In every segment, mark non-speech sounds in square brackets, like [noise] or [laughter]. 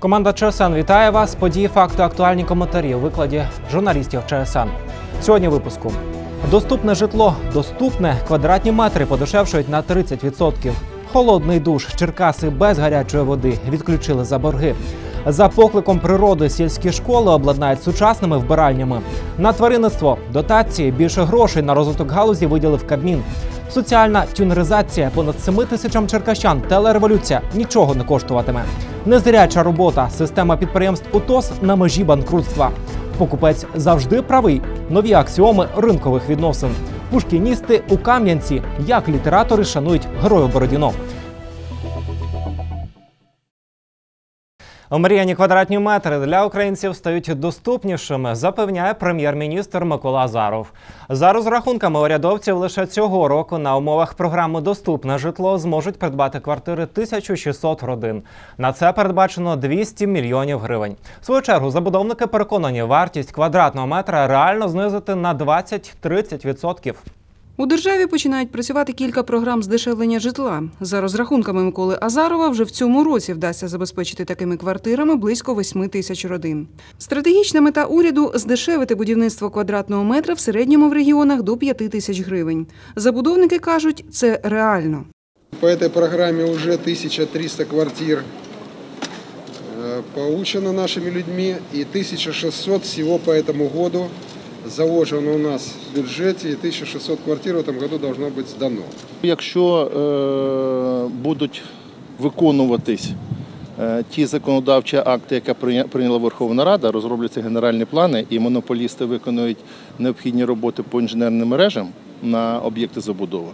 Команда ЧСН вітає вас. Події, факти, актуальні коментарі у викладі журналістів ЧСН. Сьогодні в випуску. Доступне житло, доступне квадратні метри подешевшують на 30%. Холодний душ, Черкаси без гарячої води відключили за борги. За покликом природи сільські школи обладнають сучасними вбиральнями. На тваринництво дотації більше грошей на розвиток галузі виділив Кабмін. Соціальна тюнеризація понад 7 тисячам черкащан. Телереволюція нічого не коштуватиме. Незряча робота. Система підприємств УТОС на межі банкрутства. Покупець завжди правий. Нові аксіоми ринкових відносин. Пушкіністи у Кам'янці. Як літератори шанують героїв Бородіно. Омріяні квадратні метри для українців стають доступнішими, запевняє прем'єр-міністр Микола Азаров. За розрахунками урядовців, лише цього року на умовах програми Доступне житло зможуть придбати квартири 1600 родин. На це передбачено 200 мільйонів гривень. В свою чергу забудовники переконані, вартість квадратного метра реально знизити на 20-30%. У державі починають працювати кілька програм здешевлення житла. За розрахунками Миколи Азарова, вже в цьому році вдасться забезпечити такими квартирами близько 8 тисяч родин. Стратегічна мета уряду здешевити будівництво квадратного метра в середньому в регіонах до 5 тисяч гривень. Забудовники кажуть, це реально. По этой программе уже 1300 квартир э, получено нашими людьми и 1600 всего по этому году заложено у нас в бюджете и 1600 квартир в этом году должно быть сдано. Якщо е, будуть виконуватись е, ті законодавчі акти, які прийня- прийняла Верховна Рада, розробляться генеральні плани, і монополісти виконують необхідні роботи по інженерним мережам на об'єкти забудови,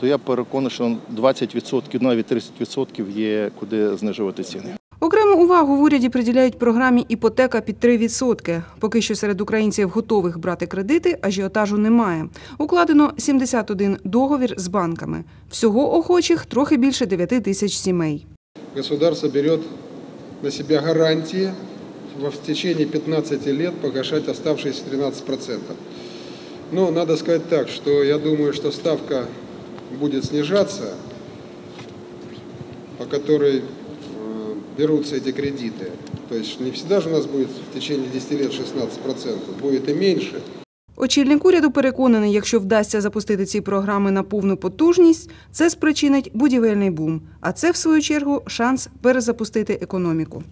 то я переконаний, що 20%, навіть 30% є куди знижувати ціни. Окрему увагу в уряді приділяють програмі іпотека під 3%. Поки що серед українців готових брати кредити ажіотажу немає. Укладено 71 договір з банками. Всього охочих трохи більше 9 тисяч сімей. Государство берет на себя гарантии во- в течение 15 лет погашать оставшиеся 13%. Но надо сказать так, что я думаю, что ставка будет снижаться, по которой берутся эти кредиты. То есть не всегда же у нас будет в течение 10 лет 16%, будет и меньше. Очільник уряду переконаний, якщо вдасться запустити ці програми на повну потужність, це спричинить будівельний бум. А це, в свою чергу, шанс перезапустити економіку.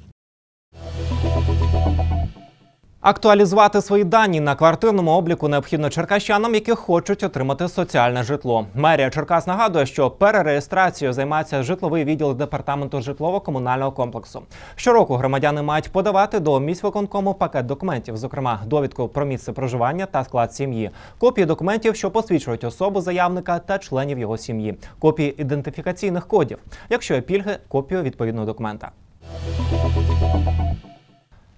Актуалізувати свої дані на квартирному обліку необхідно черкащанам, які хочуть отримати соціальне житло. Мерія Черкас нагадує, що перереєстрацією займається житловий відділ департаменту житлово-комунального комплексу. Щороку громадяни мають подавати до міськвиконкому пакет документів, зокрема довідку про місце проживання та склад сім'ї, копії документів, що посвідчують особу заявника та членів його сім'ї, копії ідентифікаційних кодів. Якщо є пільги, копію відповідного документа.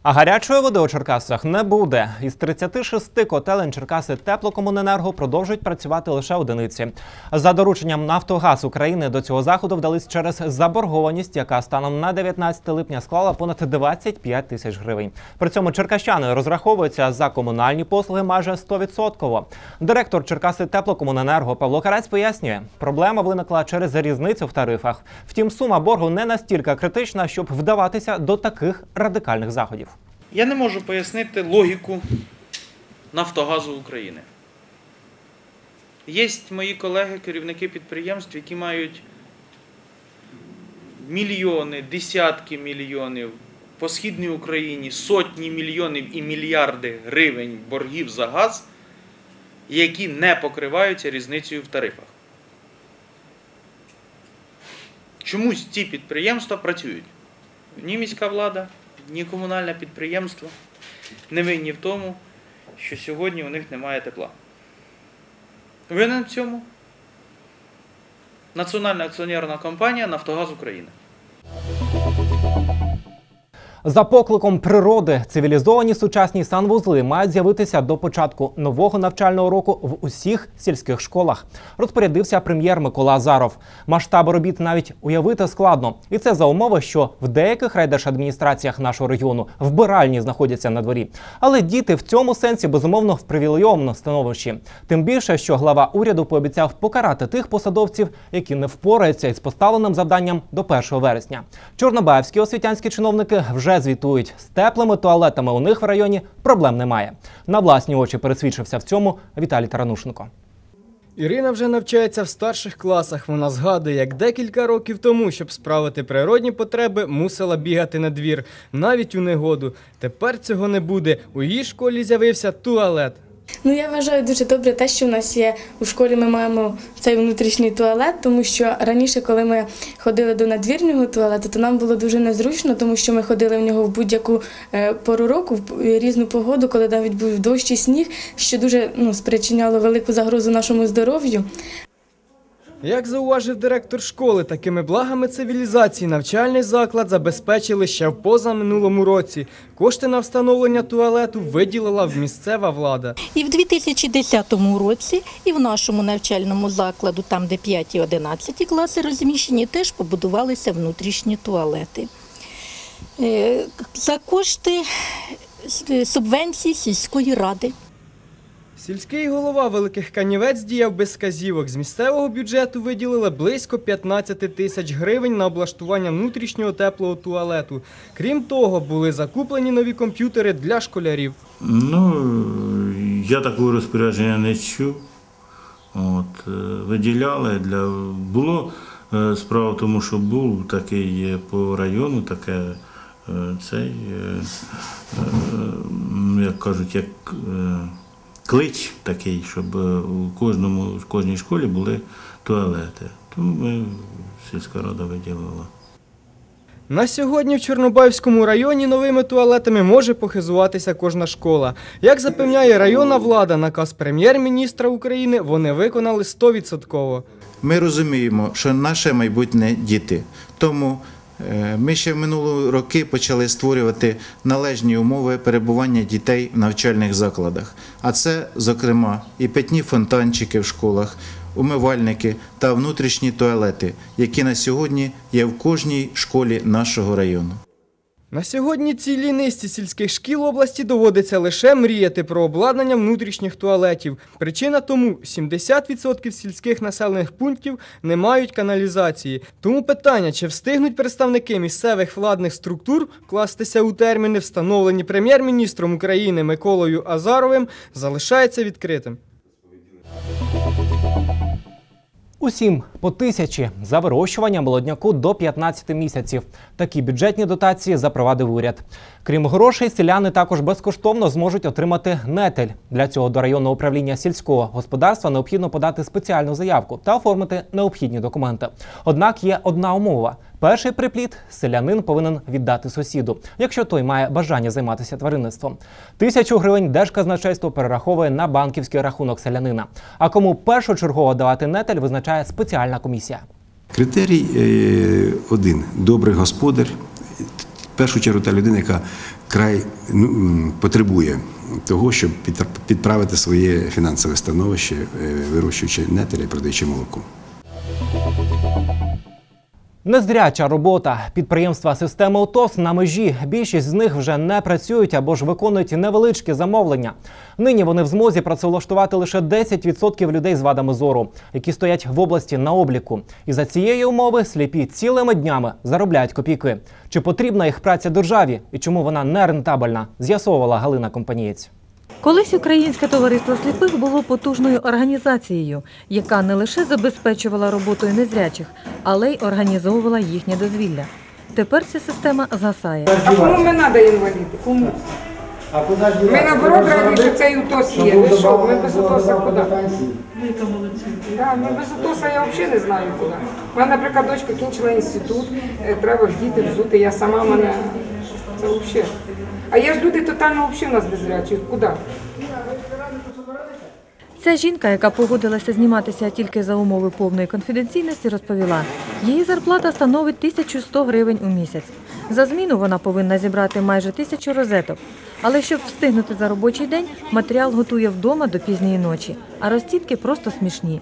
А гарячої води у Черкасах не буде. Із 36 котелень Черкаси теплокомуненерго продовжують працювати лише одиниці. За дорученням Нафтогаз України до цього заходу вдались через заборгованість, яка станом на 19 липня склала понад 25 тисяч гривень. При цьому черкащани розраховуються за комунальні послуги майже 100%. Директор Черкаси теплокомуненерго Павло Карець пояснює, проблема виникла через різницю в тарифах. Втім, сума боргу не настільки критична, щоб вдаватися до таких радикальних заходів. Я не можу пояснити логіку Нафтогазу України. Є мої колеги, керівники підприємств, які мають мільйони, десятки мільйонів по східній Україні, сотні мільйонів і мільярди гривень боргів за газ, які не покриваються різницею в тарифах. Чомусь ці підприємства працюють. Ні влада, ні комунальне підприємство не винні в тому, що сьогодні у них немає тепла. Винен в цьому Національна акціонерна компанія Нафтогаз України. За покликом природи цивілізовані сучасні санвузли мають з'явитися до початку нового навчального року в усіх сільських школах. Розпорядився прем'єр Микола Азаров. Масштаби робіт навіть уявити складно, і це за умови, що в деяких райдержадміністраціях нашого регіону вбиральні знаходяться на дворі. Але діти в цьому сенсі безумовно в привілейованому становищі. Тим більше, що глава уряду пообіцяв покарати тих посадовців, які не впораються із поставленим завданням до 1 вересня. Чорнобаївські освітянські чиновники вже звітують. З теплими туалетами у них в районі проблем немає. На власні очі пересвідчився в цьому Віталій Таранушенко. Ірина вже навчається в старших класах. Вона згадує, як декілька років тому, щоб справити природні потреби, мусила бігати на двір, навіть у негоду. Тепер цього не буде. У її школі з'явився туалет. Ну, я вважаю дуже добре те, що в нас є у школі. Ми маємо цей внутрішній туалет, тому що раніше, коли ми ходили до надвірнього туалету, то нам було дуже незручно, тому що ми ходили в нього в будь-яку е, пору року, в різну погоду, коли навіть був дощ і сніг, що дуже ну, спричиняло велику загрозу нашому здоров'ю. Як зауважив директор школи, такими благами цивілізації навчальний заклад забезпечили ще в позаминулому році. Кошти на встановлення туалету виділила місцева влада. І в 2010 році, і в нашому навчальному закладу, там де 5 і 11 класи розміщені, теж побудувалися внутрішні туалети. Е, За кошти е, субвенції сільської ради. Сільський голова Великих Канівець діяв без сказівок. З місцевого бюджету виділили близько 15 тисяч гривень на облаштування внутрішнього теплого туалету. Крім того, були закуплені нові комп'ютери для школярів. Ну, я такого розпорядження не чув. От, е, виділяли для. Було е, справа в тому, що був такий е, по району, таке цей, як кажуть, як клич такий, щоб е, у кожному, в кожній школі були туалети. Тому ми сільська рада виділила. На сьогодні в Чорнобаївському районі новими туалетами може похизуватися кожна школа. Як запевняє районна влада, наказ прем'єр-міністра України вони виконали 100%. Ми розуміємо, що наше майбутнє діти. Тому ми ще в минулі роки почали створювати належні умови перебування дітей в навчальних закладах. А це, зокрема, і питні фонтанчики в школах, умивальники та внутрішні туалети, які на сьогодні є в кожній школі нашого району. На сьогодні цілій низці сільських шкіл області доводиться лише мріяти про обладнання внутрішніх туалетів. Причина тому 70% сільських населених пунктів не мають каналізації. Тому питання, чи встигнуть представники місцевих владних структур вкластися у терміни, встановлені прем'єр-міністром України Миколою Азаровим, залишається відкритим. Усім по тисячі за вирощування молодняку до 15 місяців. Такі бюджетні дотації запровадив уряд. Крім грошей, селяни також безкоштовно зможуть отримати нетель. Для цього до районного управління сільського господарства необхідно подати спеціальну заявку та оформити необхідні документи. Однак є одна умова: перший припліт селянин повинен віддати сусіду, якщо той має бажання займатися тваринництвом. Тисячу гривень держказначейство перераховує на банківський рахунок селянина. А кому першочергово давати нетель, визначає спеціальна комісія. Критерій е, один добрий господар. В першу чергу та людина, яка край ну, потребує того, щоб підправити своє фінансове становище, е, вирощуючи нетеля і продаючи молоко. Незряча робота підприємства системи ОТОС на межі. Більшість з них вже не працюють або ж виконують невеличкі замовлення. Нині вони в змозі працевлаштувати лише 10% людей з вадами зору, які стоять в області на обліку. І за цієї умови сліпі цілими днями заробляють копійки. Чи потрібна їх праця державі і чому вона не рентабельна? З'ясовувала Галина Компанієць. Колись Українське товариство сліпих було потужною організацією, яка не лише забезпечувала роботою незрячих, але й організовувала їхнє дозвілля. Тепер ця система згасає. А кому ми треба інваліди? Кому? Ми наоборот раді, що цей УТОС є. Ви що, ми без УТОСа куди? Да, ми без УТОСа я взагалі не знаю куди. У мене, наприклад, дочка кінчила інститут, е, треба ж діти взути, я сама мене. Це взагалі. А є ж люди тотально взагалі у нас безрячі. Куди? Ця жінка, яка погодилася зніматися тільки за умови повної конфіденційності, розповіла, її зарплата становить 1100 гривень у місяць. За зміну вона повинна зібрати майже тисячу розеток. Але щоб встигнути за робочий день, матеріал готує вдома до пізньої ночі, а розцінки просто смішні.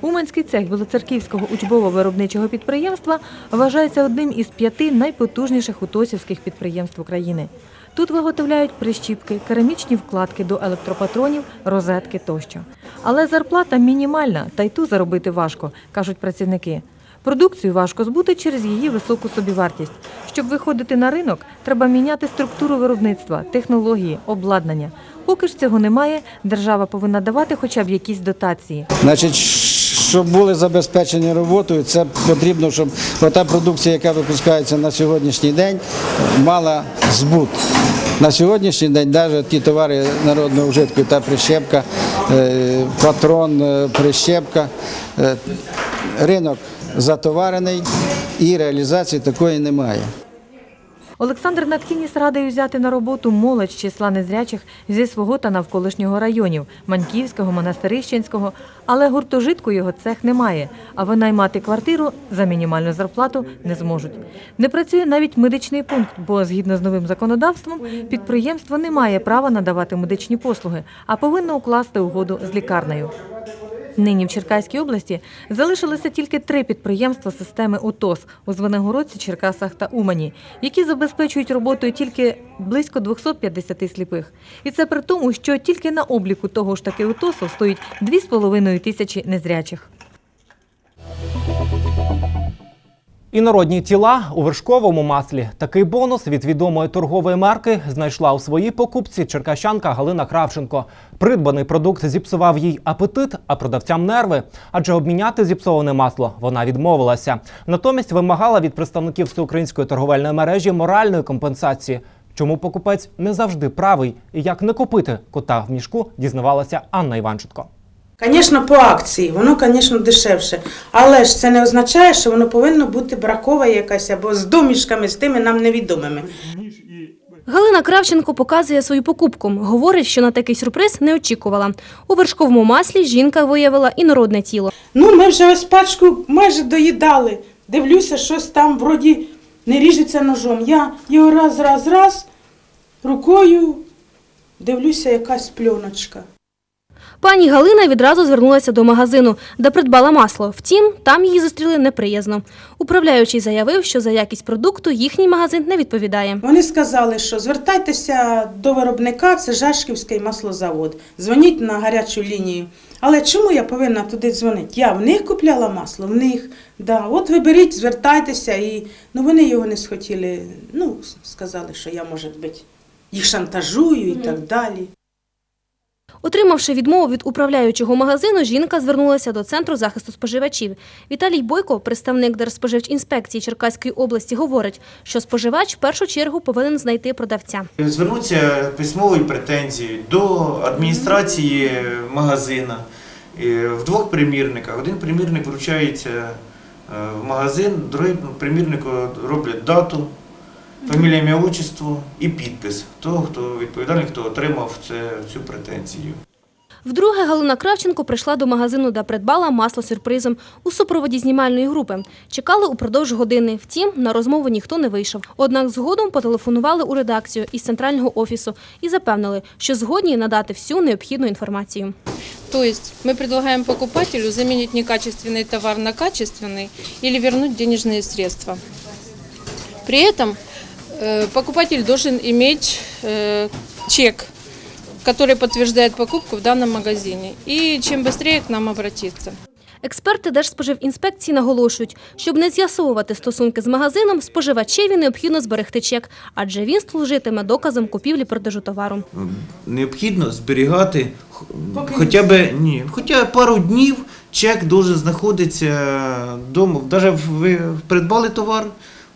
Уманський цех Білоцерківського учбово-виробничого підприємства вважається одним із п'яти найпотужніших утосівських підприємств України. Тут виготовляють прищіпки, керамічні вкладки до електропатронів, розетки тощо. Але зарплата мінімальна, та й ту заробити важко, кажуть працівники. Продукцію важко збути через її високу собівартість. Щоб виходити на ринок, треба міняти структуру виробництва, технології, обладнання. Поки ж цього немає, держава повинна давати хоча б якісь дотації. Значить, щоб були забезпечені роботою, це потрібно, щоб та продукція, яка випускається на сьогоднішній день, мала збут. На сьогоднішній день навіть ті товари народного вжитку, та прищепка, е, патрон, е, прищепка, е, ринок затоварений і реалізації такої немає. Олександр Нактініс радий взяти на роботу молодь з числа незрячих зі свого та навколишнього районів Маньківського, Монастирищенського, але гуртожитку його цех немає, а винаймати квартиру за мінімальну зарплату не зможуть. Не працює навіть медичний пункт, бо згідно з новим законодавством підприємство не має права надавати медичні послуги, а повинно укласти угоду з лікарнею. Нині в Черкаській області залишилося тільки три підприємства системи УТОС у Звенигородці, Черкасах та Умані, які забезпечують роботою тільки близько 250 сліпих. І це при тому, що тільки на обліку того ж таки УТОСу стоїть 2,5 тисячі незрячих. Інородні тіла у вершковому маслі. Такий бонус від відомої торгової марки знайшла у своїй покупці черкащанка Галина Кравченко. Придбаний продукт зіпсував їй апетит, а продавцям нерви. Адже обміняти зіпсоване масло вона відмовилася. Натомість вимагала від представників всеукраїнської торговельної мережі моральної компенсації. Чому покупець не завжди правий і як не купити кота в мішку, дізнавалася Анна Іванченко. Звісно, по акції, воно, звісно, дешевше. Але ж це не означає, що воно повинно бути бракове якась або з домішками, з тими нам невідомими. Галина Кравченко показує свою покупку. Говорить, що на такий сюрприз не очікувала. У вершковому маслі жінка виявила інородне тіло. Ну, ми вже ось пачку майже доїдали. Дивлюся, щось там вроді не ріжеться ножом. Я його раз, раз, раз рукою дивлюся, якась пленочка. Пані Галина відразу звернулася до магазину, де придбала масло. Втім, там її зустріли неприязно. Управляючий заявив, що за якість продукту їхній магазин не відповідає. Вони сказали, що звертайтеся до виробника, це Жашківський маслозавод. Дзвоніть на гарячу лінію. Але чому я повинна туди дзвонити? Я в них купляла масло, в них. Да. От ви беріть, звертайтеся. І... Ну, вони його не схотіли. Ну, сказали, що я, може бути, їх шантажую і так далі. Отримавши відмову від управляючого магазину, жінка звернулася до Центру захисту споживачів. Віталій Бойко, представник Держспоживінспекції Черкаської області, говорить, що споживач в першу чергу повинен знайти продавця. Звернуться письмовою претензією до адміністрації магазина в двох примірниках. Один примірник вручається е, в магазин, другий примірник роблять дату, фамілія, ім'я, отчество і підпис того, хто відповідальний, хто отримав це, цю претензію. Вдруге Галина Кравченко прийшла до магазину, де придбала масло сюрпризом у супроводі знімальної групи. Чекали упродовж години. Втім, на розмову ніхто не вийшов. Однак згодом потелефонували у редакцію із центрального офісу і запевнили, що згодні надати всю необхідну інформацію. То есть мы предлагаем покупателю заменить некачественный товар на качественный или вернуть денежные средства. При этом э, покупатель должен иметь э, чек, который подтверждает покупку в данном магазине. И чем быстрее к нам обратиться. Експерти Держспоживінспекції наголошують, щоб не з'ясовувати стосунки з магазином, споживачеві необхідно зберегти чек, адже він служитиме доказом купівлі-продажу товару. Необхідно зберігати х- хоча б ні, хоча б пару днів чек дуже знаходиться вдома. Навіть ви придбали товар,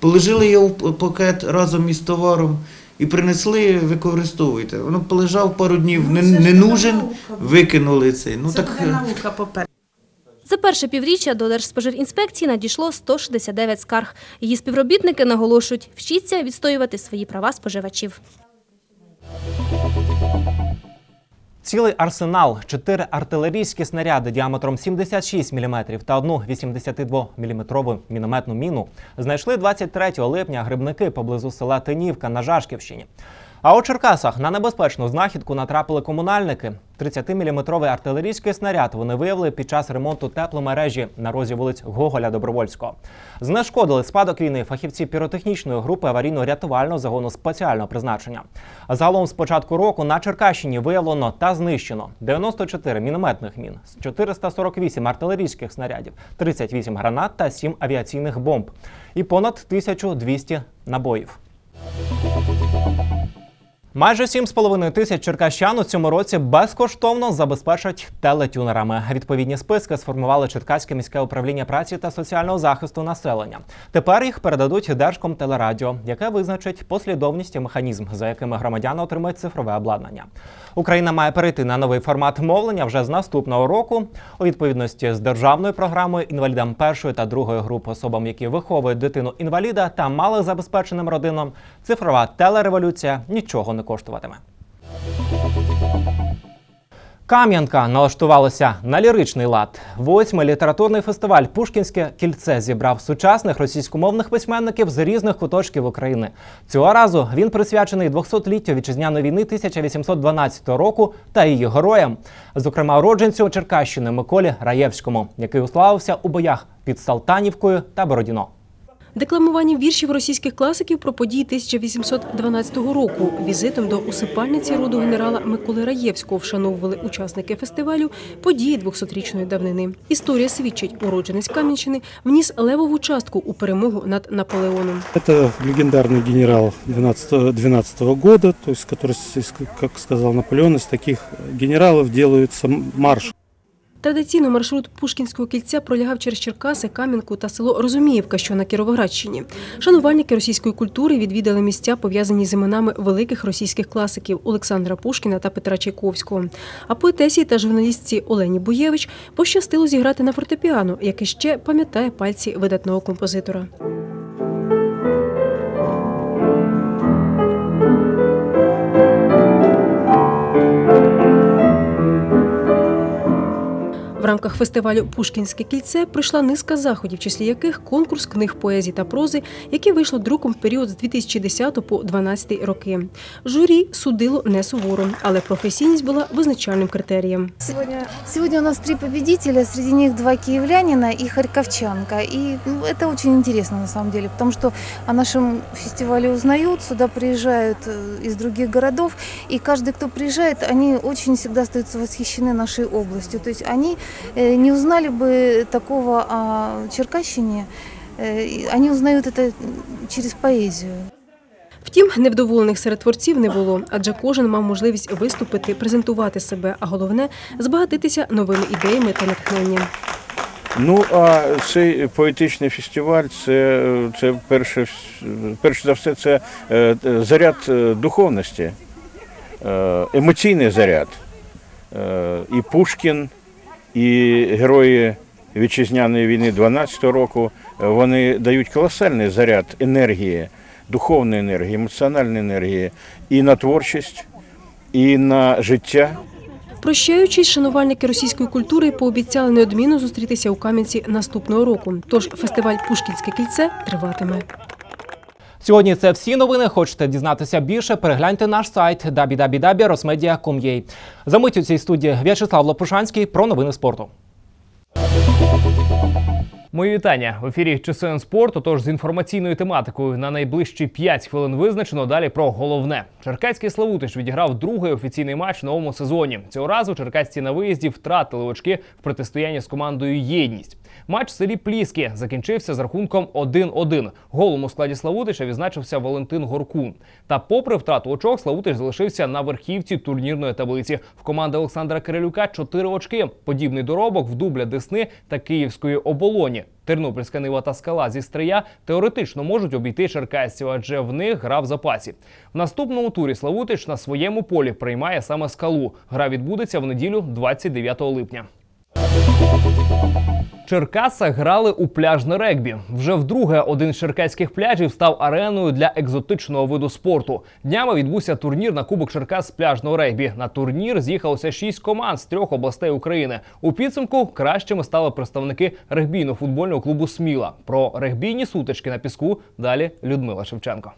положили його в пакет разом із товаром і принесли, використовуйте. Воно полежав пару днів, не, не нужен, викинули цей. Ну так е. За перше півріччя до Держспоживінспекції надійшло 169 скарг. Її співробітники наголошують, вчіться відстоювати свої права споживачів. Цілий арсенал, чотири артилерійські снаряди діаметром 76 мм та одну 82-мм мінометну міну знайшли 23 липня грибники поблизу села Тинівка на Жашківщині. А у Черкасах на небезпечну знахідку натрапили комунальники. 30-мм артилерійський снаряд вони виявили під час ремонту тепломережі на розі вулиць Гоголя Добровольського. Знешкодили спадок війни фахівці піротехнічної групи аварійно-рятувального загону спеціального призначення. Загалом з початку року на Черкащині виявлено та знищено 94 мінометних мін, 448 артилерійських снарядів, 38 гранат та 7 авіаційних бомб і понад 1200 набоїв. Майже 7,5 тисяч черкащан у цьому році безкоштовно забезпечать телетюнерами. Відповідні списки сформували Черкаське міське управління праці та соціального захисту населення. Тепер їх передадуть Держкомтелерадіо, яке визначить послідовність і механізм, за якими громадяни отримають цифрове обладнання. Україна має перейти на новий формат мовлення вже з наступного року. У відповідності з державною програмою інвалідам першої та другої груп особам, які виховують дитину інваліда та малозабезпеченим родинам, цифрова телереволюція нічого не коштуватиме. Кам'янка налаштувалася на ліричний лад. Восьмий літературний фестиваль Пушкінське кільце зібрав сучасних російськомовних письменників з різних куточків України. Цього разу він присвячений 200-літтю вітчизняної війни 1812 року та її героям, зокрема уродженцю Черкащини Миколі Раєвському, який уславився у боях під Салтанівкою та Бородіно. Декламуванням віршів російських класиків про події 1812 року, візитом до усипальниці роду генерала Миколи Раєвського вшановували учасники фестивалю події 200-річної давнини. Історія свідчить, уродженець Кам'янщини вніс левову частку у перемогу над Наполеоном. Это легендарный генерал 12, 12 года, то есть, который, как сказал Наполеон, из таких генералов делаются марш. Традиційно маршрут Пушкінського кільця пролягав через Черкаси, Кам'янку та село Розуміївка, що на Кіровоградщині. Шанувальники російської культури відвідали місця, пов'язані з іменами великих російських класиків Олександра Пушкіна та Петра Чайковського. А поетесі та журналістці Олені Буєвич пощастило зіграти на фортепіано, яке ще пам'ятає пальці видатного композитора. В рамках фестивалю Пушкінське кільце пройшла низка заходів, в числі яких конкурс книг поезії та прози, яке вийшло друком в період з 2010 по 2012 роки. Журі судило не суворо, але професійність була визначальним критерієм. Сегодня, сегодня у нас три победителя, среди них два киевлянина и харьковчанка. И ну, это очень интересно на самом деле, потому что о нашем фестивале узнают, сюда приезжают э, из других городов, и каждый, кто приезжает, они очень всегда остаются восхищены нашей областью. То есть они э, не узнали бы такого о Черкащине, э, и они узнают это через поэзию. Втім, невдоволених серед творців не було, адже кожен мав можливість виступити, презентувати себе, а головне збагатитися новими ідеями та натхненням. Ну а цей поетичний фестиваль це, це перше, перш за все, це е, заряд е, духовності, е, емоційний заряд. Е, І Пушкін, і герої вітчизняної війни 12-го року е, вони дають колосальний заряд енергії, духовної енергії, емоціональної енергії і на творчість, і на життя. Прощаючись, шанувальники російської культури пообіцяли неодмінно зустрітися у Кам'янці наступного року. Тож фестиваль Пушкінське кільце триватиме. Сьогодні це всі новини. Хочете дізнатися більше? Перегляньте наш сайт www.rosmedia.com.ua. За мить у цій студії В'ячеслав Лопушанський про новини спорту. Мої вітання в ефірі ЧСН Спорт. Тож з інформаційною тематикою на найближчі 5 хвилин визначено. Далі про головне. Черкаський Славутич відіграв другий офіційний матч в новому сезоні. Цього разу черкасці на виїзді втратили очки в протистоянні з командою Єдність. Матч в селі Пліски закінчився з рахунком 1-1. Голом у складі Славутича відзначився Валентин Горкун. Та, попри втрату очок, Славутич залишився на верхівці турнірної таблиці. В команди Олександра Кирилюка 4 очки. Подібний доробок в дубля Десни та Київської оболоні. Тернопільська Нива та скала зі Стрия теоретично можуть обійти черкасців, адже в них гра в запасі. В наступному турі Славутич на своєму полі приймає саме скалу. Гра відбудеться в неділю 29 липня. Черкаса грали у пляжне регбі. Вже вдруге один з черкаських пляжів став ареною для екзотичного виду спорту. Днями відбувся турнір на Кубок Черкас з пляжного регбі. На турнір з'їхалося шість команд з трьох областей України. У підсумку кращими стали представники регбійно-футбольного клубу Сміла. Про регбійні сутички на піску далі Людмила Шевченко.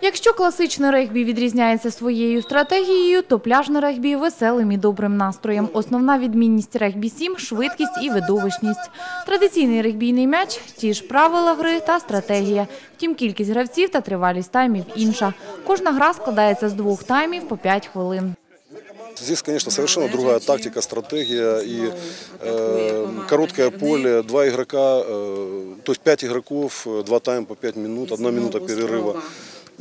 Якщо класичне регбі відрізняється своєю стратегією, то пляжне регбі – веселим і добрим настроєм. Основна відмінність регбі-7 – швидкість і видовищність. Традиційний регбійний м'яч – ті ж правила гри та стратегія. Втім, кількість гравців та тривалість таймів інша. Кожна гра складається з двох таймів по 5 хвилин. Здесь, конечно, совершенно другая тактика, стратегия и э, короткое поле, два игрока, э, то есть пять игроков, э, два тайма по пять минут, одна минута перерыва.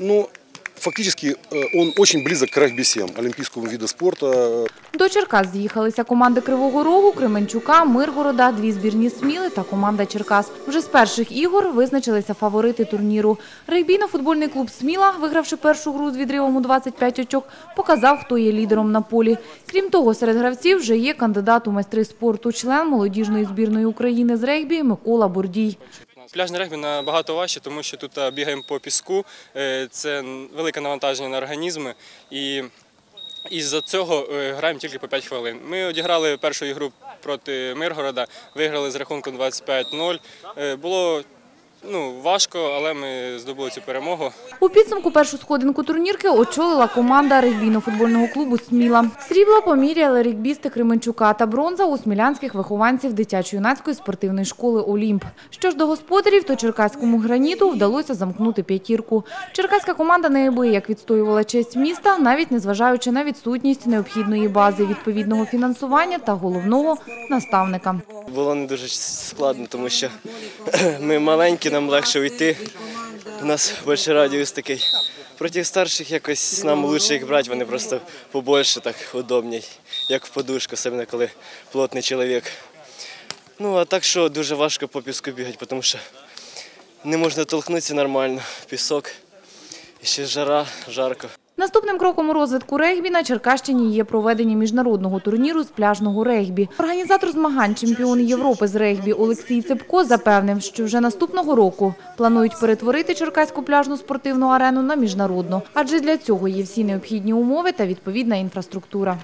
Ну, фактически э, он очень близок к регби-7, олимпийскому виду спорта. До Черкас з'їхалися команди Кривого Рогу, Кременчука, Миргорода, дві збірні Сміли та команда Черкас. Вже з перших ігор визначилися фаворити турніру. Регбійно-футбольний клуб Сміла, вигравши першу гру з відривом у 25 очок, показав, хто є лідером на полі. Крім того, серед гравців вже є кандидат у майстри спорту, член молодіжної збірної України з регбі Микола Бурдій. Пляжне регбі набагато важче, тому що тут е, бігаємо по піску, е, це велике навантаження на організми. І із-за цього е, граємо тільки по 5 хвилин. Ми одіграли першу ігру проти Миргорода, виграли з рахунком 25-0. Е, Було ну, важко, але ми здобули цю перемогу. У підсумку першу сходинку турнірки очолила команда регбійно-футбольного клубу «Сміла». Срібла поміряли регбісти Кременчука та бронза у смілянських вихованців дитячо-юнацької спортивної школи «Олімп». Що ж до господарів, то черкаському граніту вдалося замкнути п'ятірку. Черкаська команда неабияк відстоювала честь міста, навіть незважаючи на відсутність необхідної бази, відповідного фінансування та головного наставника. Було не дуже складно, тому що [clears throat] ми маленькі, нам легше уйти. У нас більше радіус такий. Проти старших якось нам краще їх брати, вони просто побольше, так удобні, як в подушку, особливо коли плотний чоловік. Ну, а так що дуже важко по піску бігати, тому що не можна толкнутися нормально. Пісок, і ще жара, жарко. Наступним кроком у розвитку регбі на Черкащині є проведення міжнародного турніру з пляжного регбі. Організатор змагань, чемпіон Європи з регбі Олексій Цепко запевнив, що вже наступного року планують перетворити Черкаську пляжну спортивну арену на міжнародну, адже для цього є всі необхідні умови та відповідна інфраструктура.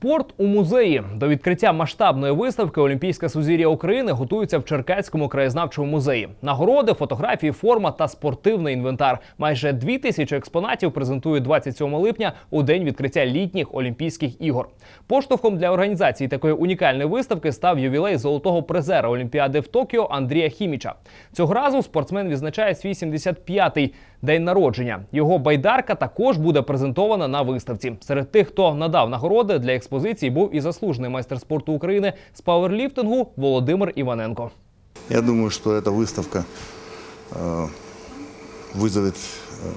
Спорт у музеї до відкриття масштабної виставки Олімпійське сузір'я України готуються в Черкаському краєзнавчому музеї. Нагороди, фотографії, форма та спортивний інвентар. Майже дві тисячі експонатів презентують 27 липня у день відкриття літніх Олімпійських ігор. Поштовхом для організації такої унікальної виставки став ювілей золотого призера Олімпіади в Токіо Андрія Хіміча. Цього разу спортсмен відзначає свій 75-й день народження. Його байдарка також буде презентована на виставці. Серед тих, хто надав нагороди для експозиції, був і заслужений майстер спорту України з пауерліфтингу Володимир Іваненко. Я думаю, что эта выставка э, вызовет э,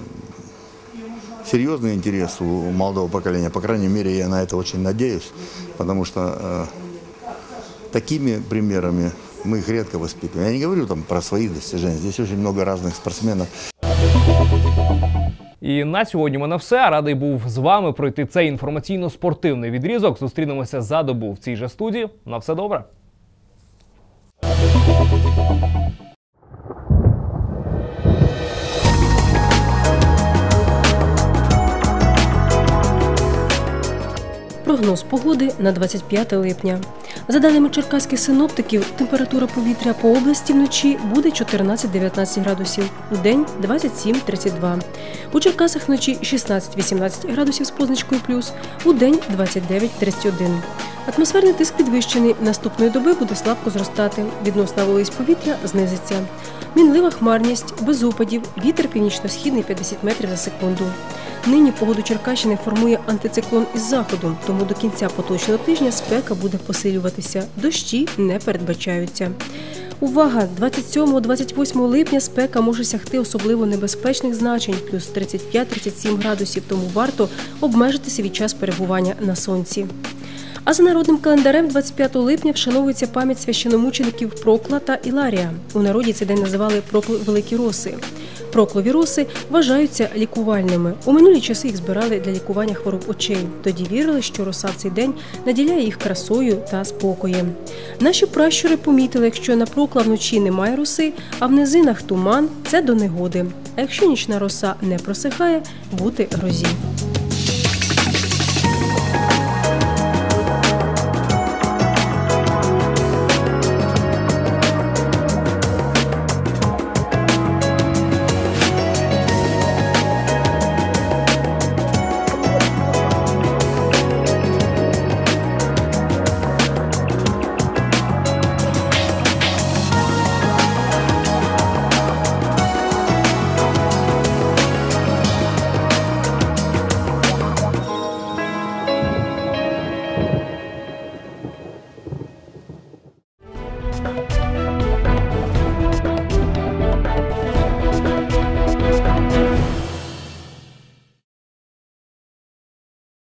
серьезный интерес у молодого поколения. По крайней мере, я на это очень надеюсь, потому что э, такими примерами мы их редко воспитываем. Я не говорю там про свои достижения. Здесь очень много разных спортсменов. І на сьогодні в мене все. Радий був з вами пройти цей інформаційно-спортивний відрізок. Зустрінемося за добу в цій же студії. На все добре. Прогноз погоди на 25 липня. За даними черкаських синоптиків, температура повітря по області вночі буде 14-19 градусів, у день 27-32. У Черкасах вночі 16-18 градусів з позначкою плюс, у день 29-31. Атмосферний тиск підвищений. Наступної доби буде слабко зростати. Відносна вологість повітря знизиться. Мінлива хмарність, без опадів, вітер північно-східний 50 метрів за секунду. Нині погоду Черкащини формує антициклон із заходу, тому до кінця поточного тижня спека буде посилюватися. Дощі не передбачаються. Увага! 27-28 липня спека може сягти особливо небезпечних значень плюс 35-37 градусів, тому варто обмежити свій час перебування на сонці. А за народним календарем 25 липня вшановується пам'ять священомучеників Прокла та Іларія. У народі цей день називали Прокли Великі Роси. Проклові роси вважаються лікувальними. У минулі часи їх збирали для лікування хвороб очей. Тоді вірили, що роса в цей день наділяє їх красою та спокоєм. Наші пращури помітили, якщо на прокла вночі немає роси, а в низинах туман це до негоди. А якщо нічна роса не просихає, бути грозі.